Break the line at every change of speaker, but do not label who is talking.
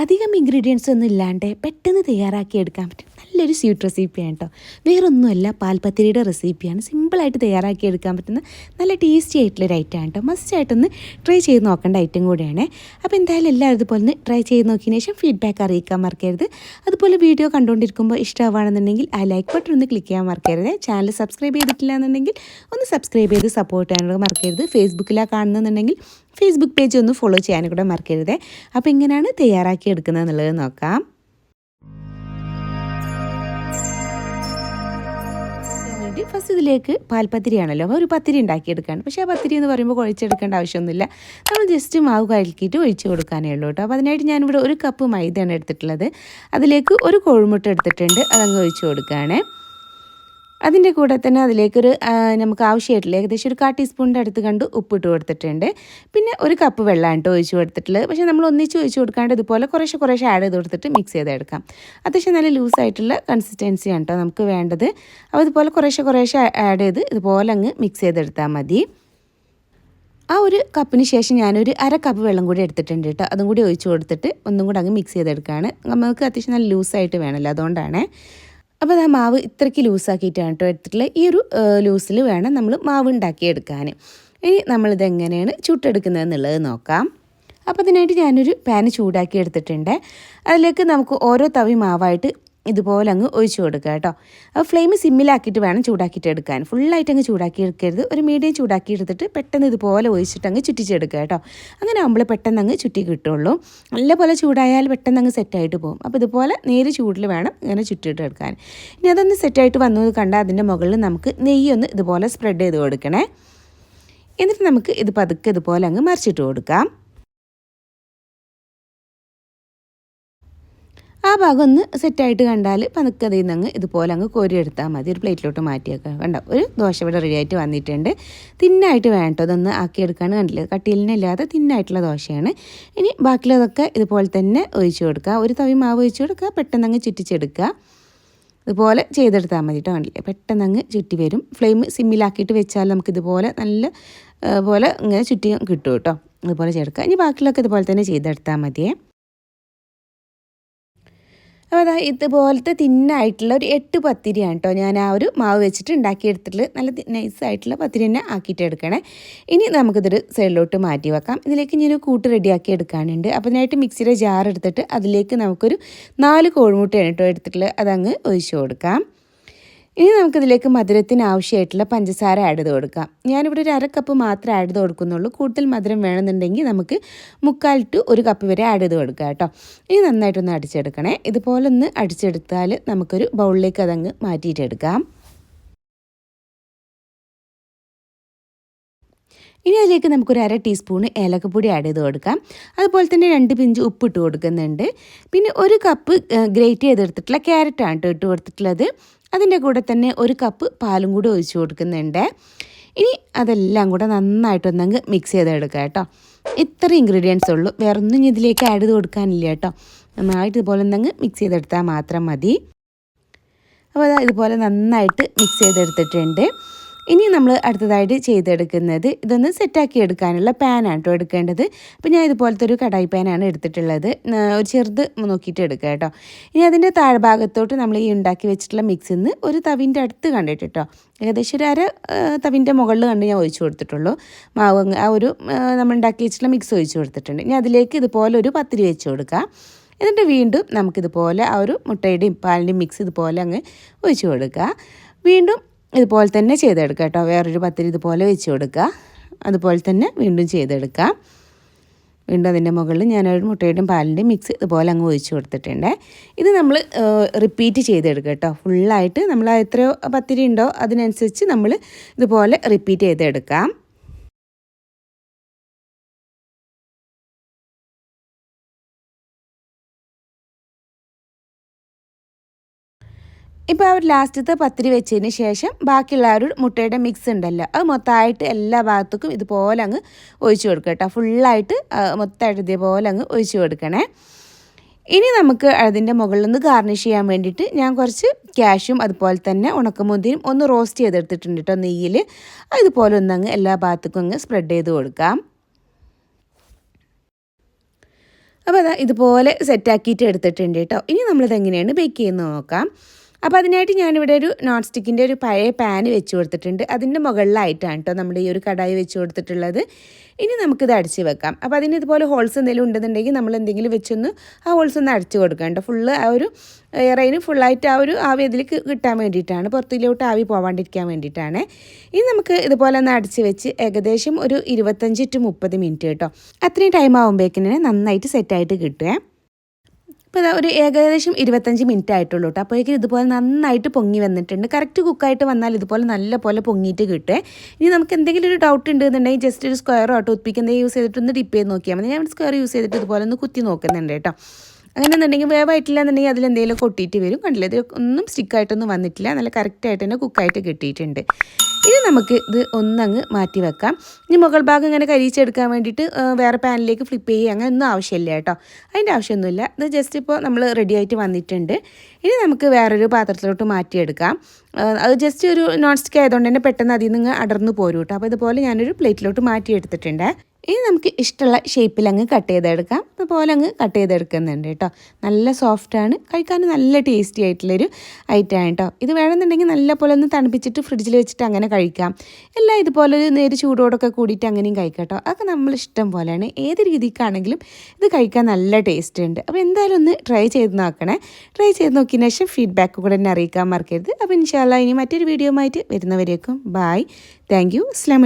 അധികം ഇൻഗ്രീഡിയൻസ് ഒന്നും ഇല്ലാണ്ട് പെട്ടെന്ന് തയ്യാറാക്കി എടുക്കാൻ പറ്റും. നല്ലൊരു സ്വീറ്റ് റെസിപ്പിയാണ് കേട്ടോ. വേറൊന്നുമല്ല പാൽപ്പത്തിരിയുടെ റെസിപ്പിയാണ് സിമ്പിളായിട്ട് തയ്യാറാക്കി എടുക്കാൻ പറ്റുന്ന നല്ല ടേസ്റ്റി ആയിട്ടുള്ളൊരു ഐറ്റമാണ് കേട്ടോ. മസ്റ്റ് ആയിട്ടൊന്ന് ട്രൈ ചെയ്ത് നോക്കേണ്ട ഐറ്റം കൂടിയാണ്. അപ്പോൾ എന്തായാലും എല്ലാവരും ഇതുപോലെ ഒന്ന് ട്രൈ ചെയ്ത് നോക്കിയതിന് ശേഷം ഫീഡ്ബാക്ക് അറിയിക്കാൻ മറക്കരുത്. അതുപോലെ വീഡിയോ കണ്ടുകൊണ്ടിരിക്കുമ്പോൾ ഇഷ്ടമാണെന്നുണ്ടെങ്കിൽ ആ ലൈക്ക് ബട്ടൺ ഒന്ന് ക്ലിക്ക് ചെയ്യാൻ മറക്കരുത്. ചാനൽ സബ്സ്ക്രൈബ് ചെയ്തിട്ടില്ല എന്നുണ്ടെങ്കിൽ ഒന്ന് സബ്സ്ക്രൈബ് ചെയ്ത് സപ്പോർട്ട് ചെയ്യാനുള്ള മറക്കരുത്. ഫേസ്ബുക്കിലാണ് കാണുന്നുണ്ടെങ്കിൽ ഫേസ്ബുക്ക് പേജ് ഒന്ന് ഫോളോ ചെയ്യാനും കൂടെ മറക്കരുത്. അപ്പോൾ എങ്ങനെയാണ് തയ്യാറാക്കി എടുക്കുന്നത് എന്നുള്ളത് നോക്കാം. വേണ്ടി ഫസ്റ്റ് ഇതിലേക്ക് പാൽപ്പത്തിരിയാണല്ലോ. അപ്പോൾ ഒരു പത്തിരി ഉണ്ടാക്കിയെടുക്കാണ്. പക്ഷേ ആ പത്തിരി എന്ന് പറയുമ്പോൾ കുഴച്ചെടുക്കേണ്ട ആവശ്യമൊന്നുമില്ല. നമ്മൾ ജസ്റ്റ് മാവ് കലക്കിയിട്ട് ഒഴിച്ച് കൊടുക്കാനേ ഉള്ളൂ കേട്ടോ. അപ്പോൾ അതിനായിട്ട് ഞാനിവിടെ ഒരു കപ്പ് മൈദയാണ് എടുത്തിട്ടുള്ളത്. അതിലേക്ക് ഒരു കോഴിമുട്ട എടുത്തിട്ടുണ്ട്. അതങ്ങ് ഒഴിച്ച് കൊടുക്കുകയാണ്. അതിന്റെ കൂടെ തന്നെ അതിലേക്കൊരു നമുക്ക് ആവശ്യമായിട്ടുള്ള ഏകദേശം ഒരു കാ ടീസ്പൂണിന്റെ അടുത്ത് കണ്ട് ഉപ്പിട്ട് കൊടുത്തിട്ടുണ്ട്. പിന്നെ ഒരു കപ്പ് വെള്ളമാണ് കേട്ടോ ഒഴിച്ച് കൊടുത്തിട്ടുള്ളത്. പക്ഷേ നമ്മൾ ഒന്നിച്ച് ഒഴിച്ച് കൊടുക്കാണ്ട് ഇതുപോലെ കുറേശ്ശെ കുറേശ്ശെ ആഡ് ചെയ്ത് കൊടുത്തിട്ട് മിക്സ് ചെയ്തെടുക്കാം അത്യാവശ്യം നല്ല ലൂസായിട്ടുള്ള കൺസിസ്റ്റൻസിയാണ് കേട്ടോ നമുക്ക് വേണ്ടത്. അപ്പോൾ ഇതുപോലെ കുറേശ്ശെ കുറേശ്ശെ ആഡ് ചെയ്ത് ഇതുപോലെ അങ്ങ് മിക്സ് ചെയ്തെടുത്താൽ മതി. ആ ഒരു കപ്പിന് ശേഷം ഞാനൊരു അര കപ്പ് വെള്ളം കൂടി എടുത്തിട്ടുണ്ട് കേട്ടോ. അതും കൂടി ഒഴിച്ച് കൊടുത്തിട്ട് ഒന്നും കൂടി അങ്ങ് മിക്സ് ചെയ്തെടുക്കുകയാണ്. നമുക്ക് അത്യാവശ്യം നല്ല ലൂസായിട്ട് വേണമല്ലോ അതുകൊണ്ടാണ്. അപ്പോൾ ആ മാവ് ഇത്രയ്ക്ക് ലൂസാക്കിയിട്ടാണ് കേട്ടോ എടുത്തിട്ടുള്ളത് ഈ ഒരു ലൂസിൽ വേണം നമ്മൾ മാവ് ഉണ്ടാക്കിയെടുക്കാൻ ഇനി നമ്മളിത് എങ്ങനെയാണ് ചുട്ടെടുക്കുന്നത് എന്നുള്ളത് നോക്കാം. അപ്പോൾ അതിനായിട്ട് ഞാനൊരു പാന് ചൂടാക്കി എടുത്തിട്ടുണ്ട്. അതിലേക്ക് നമുക്ക് ഓരോ തവി മാവായിട്ട് ഇതുപോലെ അങ്ങ് ഒഴിച്ചു കൊടുക്കുക കേട്ടോ. അപ്പോൾ ഫ്ലെയിം സിമ്മിലാക്കിയിട്ട് വേണം ചൂടാക്കിയിട്ട് എടുക്കാൻ. ഫുള്ളായിട്ട് അങ്ങ് ചൂടാക്കി എടുക്കരുത്. ഒരു മീഡിയം ചൂടാക്കി എടുത്തിട്ട് പെട്ടെന്ന് ഇതുപോലെ ഒഴിച്ചിട്ട് അങ്ങ് ചുറ്റിച്ചെടുക്കുക കേട്ടോ. അങ്ങനെ ആകുമ്പോൾ പെട്ടെന്ന് അങ്ങ് ചുറ്റി കിട്ടുള്ളൂ. നല്ലപോലെ ചൂടായാൽ പെട്ടെന്ന് അങ്ങ് സെറ്റായിട്ട് പോകും. അപ്പോൾ ഇതുപോലെ നേര് ചൂടിൽ വേണം ഇങ്ങനെ ചുറ്റിയിട്ട് എടുക്കാൻ. ഇനി അതൊന്ന് സെറ്റായിട്ട് വന്നു കണ്ടാൽ അതിന്റെ മുകളിൽ നമുക്ക് നെയ്യൊന്ന് ഇതുപോലെ സ്പ്രെഡ് ചെയ്ത് കൊടുക്കണേ. എന്നിട്ട് നമുക്ക് ഇത് പതുക്കെ ഇതുപോലെ അങ്ങ് മറിച്ചിട്ട് കൊടുക്കാം. ആ ഭാഗം ഒന്ന് സെറ്റായിട്ട് കണ്ടാൽ പതുക്കെ അതിൽ നിന്ന് അങ്ങ് ഇതുപോലെ അങ്ങ് കോരിയെടുത്താൽ മതി. ഒരു പ്ലേറ്റിലോട്ട് മാറ്റിയേക്കാം. കണ്ടോ? ഒരു ദോശ ഇവിടെ റെഡി ആയിട്ട് വന്നിട്ടുണ്ട്. തിന്നായിട്ട് വേണ്ട? ഇതൊന്ന് ആക്കിയെടുക്കാണ് കണ്ടില്ല? കട്ടിലിനില്ലാതെ തിന്നായിട്ടുള്ള ദോശയാണ്. ഇനി ബാക്കിയുള്ളതൊക്കെ ഇതുപോലെ തന്നെ ഒഴിച്ചു കൊടുക്കുക. ഒരു തവി മാവ് ഒഴിച്ചു കൊടുക്കുക. പെട്ടെന്ന് അങ്ങ് ചുറ്റിച്ചെടുക്കുക. ഇതുപോലെ ചെയ്തെടുത്താൽ മതി കേട്ടോ കണ്ടില്ലേ? പെട്ടെന്ന് അങ്ങ് ചുറ്റി വരും. ഫ്ലെയിം സിമ്മിലാക്കിയിട്ട് വെച്ചാൽ നമുക്ക് ഇതുപോലെ നല്ല പോലെ ഇങ്ങനെ ചുറ്റി കിട്ടും കേട്ടോ അതുപോലെ ചേർക്കുക ഇനി ബാക്കിയുള്ളതൊക്കെ ഇതുപോലെ തന്നെ ചെയ്തെടുത്താൽ മതിയേ. അപ്പോൾ അതാ ഇതുപോലത്തെ തിന്നായിട്ടുള്ള ഒരു എട്ട് പത്തിരിയാണ് കേട്ടോ ഞാൻ ആ ഒരു മാവ് വെച്ചിട്ട് ഉണ്ടാക്കിയെടുത്തിട്ടുള്ള നല്ല നൈസായിട്ടുള്ള പത്തിരി തന്നെ ആക്കിയിട്ട് എടുക്കണേ. ഇനി നമുക്കിതൊരു സൈഡിലോട്ട് മാറ്റി വെക്കാം. ഇതിലേക്ക് ഇനി ഒരു കൂട്ട് റെഡിയാക്കി എടുക്കാനുണ്ട്. അപ്പോൾ അതിനായിട്ട് മിക്സിയുടെ ജാർ എടുത്തിട്ട് അതിലേക്ക് നമുക്കൊരു നാല് കോഴിമുട്ടയാണ് കേട്ടോ എടുത്തിട്ടുള്ളത്. അതങ്ങ് ഒഴിച്ചു കൊടുക്കാം. ഇനി നമുക്കിതിലേക്ക് മധുരത്തിന് ആവശ്യമായിട്ടുള്ള പഞ്ചസാര ആഡ് ചെയ്ത് കൊടുക്കാം. ഞാനിവിടെ ഒരു അര കപ്പ് മാത്രമേ ആഡ് ചെയ്ത് കൊടുക്കുന്നുള്ളൂ. കൂടുതൽ മധുരം വേണമെന്നുണ്ടെങ്കിൽ നമുക്ക് മുക്കാൽ ടു ഒരു കപ്പ് വരെ ആഡ് ചെയ്ത് കൊടുക്കാം കേട്ടോ. ഇനി നന്നായിട്ടൊന്ന് അടിച്ചെടുക്കണേ. ഇതുപോലെ ഒന്ന് അടിച്ചെടുത്താൽ നമുക്കൊരു ബൗളിലേക്ക് അതങ്ങ് മാറ്റിയിട്ടെടുക്കാം ഇനി അതിലേക്ക് നമുക്കൊരു അര ടീസ്പൂണ് ഏലക്കപ്പൊടി ആഡ് ചെയ്ത് കൊടുക്കാം. അതുപോലെ തന്നെ രണ്ട് പിഞ്ച് ഉപ്പിട്ട് കൊടുക്കുന്നുണ്ട്. പിന്നെ ഒരു കപ്പ് ഗ്രേറ്റ് ചെയ്തെടുത്തിട്ടുള്ള ക്യാരറ്റാണ് കേട്ടോ ഇട്ട് കൊടുത്തിട്ടുള്ളത്. അതിന്റെ കൂടെ തന്നെ ഒരു കപ്പ് പാലും കൂടി ഒഴിച്ചു കൊടുക്കുന്നുണ്ട്. ഇനി അതെല്ലാം കൂടെ നന്നായിട്ടൊന്നങ്ങ് മിക്സ് ചെയ്തെടുക്കുക കേട്ടോ. ഇത്ര ഇൻഗ്രീഡിയൻസ് ഉള്ളൂ. വേറെ ഒന്നും ഇതിലേക്ക് ആഡ് ചെയ്ത് കൊടുക്കാനില്ല കേട്ടോ. നന്നായിട്ട് ഇതുപോലെ ഒന്നങ്ങ് മിക്സ് ചെയ്തെടുത്താൽ മാത്രം മതി. അപ്പോൾ ഇതുപോലെ നന്നായിട്ട് മിക്സ് ചെയ്തെടുത്തിട്ടുണ്ട്. ഇനി നമ്മൾ അടുത്തതായിട്ട് ചെയ്തെടുക്കുന്നത് ഇതൊന്ന് സെറ്റാക്കി എടുക്കാനുള്ള പാനാണ് കേട്ടോ എടുക്കേണ്ടത്. അപ്പോൾ ഞാൻ ഇതുപോലത്തെ ഒരു കടായി പാനാണ് എടുത്തിട്ടുള്ളത്. ഒരു ചെറുത് നോക്കിയിട്ട് എടുക്കുക കേട്ടോ. ഇനി അതിന്റെ താഴ്ഭാഗത്തോട്ട് നമ്മൾ ഈ ഉണ്ടാക്കി വെച്ചിട്ടുള്ള മിക്സിൽ നിന്ന് ഒരു തവിന്റെ അടുത്ത് കണ്ടിട്ട് കേട്ടോ ഏകദേശം ഒരു അര തവിന്റെ മുകളിൽ കണ്ട് ഞാൻ ഒഴിച്ചു കൊടുത്തിട്ടുള്ളൂ. മാവ് ആ ഒരു നമ്മൾ ഉണ്ടാക്കി വെച്ചിട്ടുള്ള മിക്സ് ഒഴിച്ചു കൊടുത്തിട്ടുണ്ട്. ഇനി അതിലേക്ക് ഇതുപോലെ ഒരു പത്തിരി വെച്ച് കൊടുക്കുക എന്നിട്ട് വീണ്ടും നമുക്കിതുപോലെ ആ ഒരു മുട്ടയുടെയും പാലിന്റെയും മിക്സ് ഇതുപോലെ അങ്ങ് ഒഴിച്ചു കൊടുക്കുക. വീണ്ടും ഇതുപോലെ തന്നെ ചെയ്തെടുക്കുക കേട്ടോ. വേറൊരു പത്തിരി ഇതുപോലെ വെച്ച് കൊടുക്കുക. അതുപോലെ തന്നെ വീണ്ടും ചെയ്തെടുക്കുക. വീണ്ടും അതിന്റെ മുകളിൽ ഞാനൊരു മുട്ടയുടെയും പാലിന്റെയും മിക്സ് ഇതുപോലെ അങ്ങ് ഒഴിച്ച് കൊടുത്തിട്ടുണ്ട്. ഇത് നമ്മൾ റിപ്പീറ്റ് ചെയ്തെടുക്കുക കേട്ടോ. ഫുള്ളായിട്ട് നമ്മൾ എത്രയോ പത്തിരി ഉണ്ടോ അതിനനുസരിച്ച് നമ്മൾ ഇതുപോലെ റിപ്പീറ്റ് ചെയ്തെടുക്കാം. ഇപ്പോൾ ആ ഒരു ലാസ്റ്റത്തെ പത്തിരി വെച്ചതിന് ശേഷം ബാക്കിയുള്ള ആ ഒരു മുട്ടയുടെ മിക്സ് ഉണ്ടല്ലോ. അത് മൊത്തമായിട്ട് എല്ലാ ഭാഗത്തേക്കും ഇതുപോലെ അങ്ങ് ഒഴിച്ചു കൊടുക്കുക കേട്ടോ. ഫുള്ളായിട്ട് മൊത്തമായിട്ട് ഇതേപോലെ അങ്ങ് ഒഴിച്ചു കൊടുക്കണേ. ഇനി നമുക്ക് അതിന്റെ മുകളിൽ നിന്ന് ഗാർണിഷ് ചെയ്യാൻ വേണ്ടിയിട്ട് ഞാൻ കുറച്ച് ക്യാഷും അതുപോലെ തന്നെ ഉണക്കമുന്തിരിയും ഒന്ന് റോസ്റ്റ് ചെയ്തെടുത്തിട്ടുണ്ട് കേട്ടോ നെയ്യിൽ. അതുപോലെ ഒന്നങ്ങ് എല്ലാ ഭാഗത്തേക്കും അങ്ങ് സ്പ്രെഡ് ചെയ്ത് കൊടുക്കാം. അപ്പോൾ അതാ ഇതുപോലെ സെറ്റാക്കിയിട്ട് എടുത്തിട്ടുണ്ട് കേട്ടോ. ഇനി നമ്മളിത് എങ്ങനെയാണ് ബേക്ക് ചെയ്യുന്നത് നോക്കാം. അപ്പോൾ അതിനായിട്ട് ഞാനിവിടെ ഒരു നോൺ സ്റ്റിക്കിന്റെ ഒരു പഴയ പാൻ വെച്ച് കൊടുത്തിട്ടുണ്ട്. അതിന്റെ മുകളിലായിട്ടാണ് കേട്ടോ നമ്മുടെ ഈ ഒരു കടായി വെച്ച് കൊടുത്തിട്ടുള്ളത്. ഇനി നമുക്കിത് അടിച്ച് വെക്കാം. അപ്പോൾ അതിന് ഇതുപോലെ ഹോൾസ് എന്തെങ്കിലും ഉണ്ടെന്നുണ്ടെങ്കിൽ നമ്മൾ എന്തെങ്കിലും വെച്ചൊന്ന് ആ ഹോൾസ് ഒന്ന് അടിച്ച് കൊടുക്കാം കേട്ടോ ഫുള്ള് ആ ഒരു എയറയിന് ഫുള്ളായിട്ട് ആ ഒരു ആവി അതിലേക്ക് കിട്ടാൻ വേണ്ടിയിട്ടാണ്. പുറത്തിലോട്ട് ആവി പോവാണ്ടിരിക്കാൻ വേണ്ടിയിട്ടാണ്. ഇനി നമുക്ക് ഇതുപോലെ ഒന്ന് അടിച്ച് വെച്ച് ഏകദേശം ഒരു ഇരുപത്തഞ്ച് ടു മുപ്പത് മിനിറ്റ് കേട്ടോ അത്രയും ടൈം ആകുമ്പോഴേക്കിനെ നന്നായിട്ട് സെറ്റായിട്ട് കിട്ടുക ഇപ്പോൾ ഇതാ ഒരു ഏകദേശം ഇരുപത്തഞ്ച് മിനിറ്റ് ആയിട്ടുള്ളൂ കേട്ടോ അപ്പോഴേക്കും ഇതുപോലെ നന്നായിട്ട് പൊങ്ങി വന്നിട്ടുണ്ട്. കറക്റ്റ് കുക്കായിട്ട് വന്നാൽ ഇതുപോലെ നല്ല പോലെ പൊങ്ങിയിട്ട് കിട്ടുക ഇനി നമുക്ക് എന്തെങ്കിലും ഒരു ഡൗട്ട് ഉണ്ടെന്നുണ്ടെങ്കിൽ ജസ്റ്റ് ഒരു സ്ക്വയറോ ടൂത്ത് പിക്ക് യൂസ് ചെയ്തിട്ട് ഒന്ന് ഡിപ്പ് ചെയ്ത് നോക്കിയാൽ മതി. ഞാൻ സ്ക്വയർ യൂസ് ചെയ്തിട്ട് ഇതുപോലെ ഒന്ന് കുത്തി നോക്കുന്നുണ്ട് കേട്ടോ അങ്ങനെ എന്നുണ്ടെങ്കിൽ വേവായിട്ടില്ല എന്നുണ്ടെങ്കിൽ അതിലെന്തെങ്കിലും കൊട്ടിയിട്ട് വരും. കണ്ടില്ല? ഇത് ഒന്നും സ്റ്റിക്കായിട്ടൊന്നും വന്നിട്ടില്ല. നല്ല കറക്റ്റായിട്ട് തന്നെ കുക്കായിട്ട് കിട്ടിയിട്ടുണ്ട്. നമുക്ക് ഇത് ഒന്നങ്ങ് മാറ്റി വെക്കാം. ഇനി മുകൾ ഭാഗം ഇങ്ങനെ കരിയിച്ചെടുക്കാൻ വേണ്ടിയിട്ട് വേറെ പാനിലേക്ക് ഫ്ലിപ്പ് ചെയ്യുക അങ്ങനെ ഒന്നും ആവശ്യമില്ല കേട്ടോ. അതിന്റെ ആവശ്യമൊന്നുമില്ല. ഇത് ജസ്റ്റ് ഇപ്പോൾ നമ്മൾ റെഡി ആയിട്ട് വന്നിട്ടുണ്ട്. ഇനി നമുക്ക് വേറൊരു പാത്രത്തിലോട്ട് മാറ്റിയെടുക്കാം. അത് ജസ്റ്റ് ഒരു നോൺ സ്റ്റിക്ക് ആയതുകൊണ്ട് തന്നെ പെട്ടെന്ന് അതിൽ നിന്ന് അടർന്നു പോരും കേട്ടോ അപ്പോൾ ഇതുപോലെ ഞാനൊരു പ്ലേറ്റിലോട്ട് മാറ്റിയെടുത്തിട്ടുണ്ട്. ഇനി നമുക്ക് ഇഷ്ടമുള്ള ഷേപ്പിൽ അങ്ങ് കട്ട് ചെയ്തെടുക്കാം. അതുപോലെ അങ്ങ് കട്ട് ചെയ്തെടുക്കുന്നുണ്ട് കേട്ടോ. നല്ല സോഫ്റ്റാണ് കഴിക്കാൻ നല്ല ടേസ്റ്റി ആയിട്ടുള്ളൊരു ആണ് കേട്ടോ. ഇത് വേണമെന്നുണ്ടെങ്കിൽ നല്ല പോലെ ഒന്ന് തണുപ്പിച്ചിട്ട് ഫ്രിഡ്ജിൽ വെച്ചിട്ട് അങ്ങനെ കഴിക്കാം. എല്ലാം ഇതുപോലെ ഒരു നേര് ചൂടോടൊക്കെ കൂടിയിട്ട് അങ്ങനെയും കഴിക്കാം കേട്ടോ. അതൊക്കെ നമ്മൾ ഇഷ്ടം പോലെയാണ്. ഏത് രീതിക്കാണെങ്കിലും ഇത് കഴിക്കാൻ നല്ല ടേസ്റ്റ് ഉണ്ട്. അപ്പോൾ എന്തായാലും ഒന്ന് ട്രൈ ചെയ്ത് നോക്കണേ. ട്രൈ ചെയ്ത് നോക്കിയതിന് ശേഷം ഫീഡ്ബാക്ക് കൂടെ എന്നെ അറിയിക്കാൻ മറക്കരുത്. അപ്പോൾ ഇൻഷാല്ല ഇനി മറ്റൊരു വീഡിയോ ആയിട്ട് വരുന്നവരേക്കും ബായ് താങ്ക് യു അസ്സാം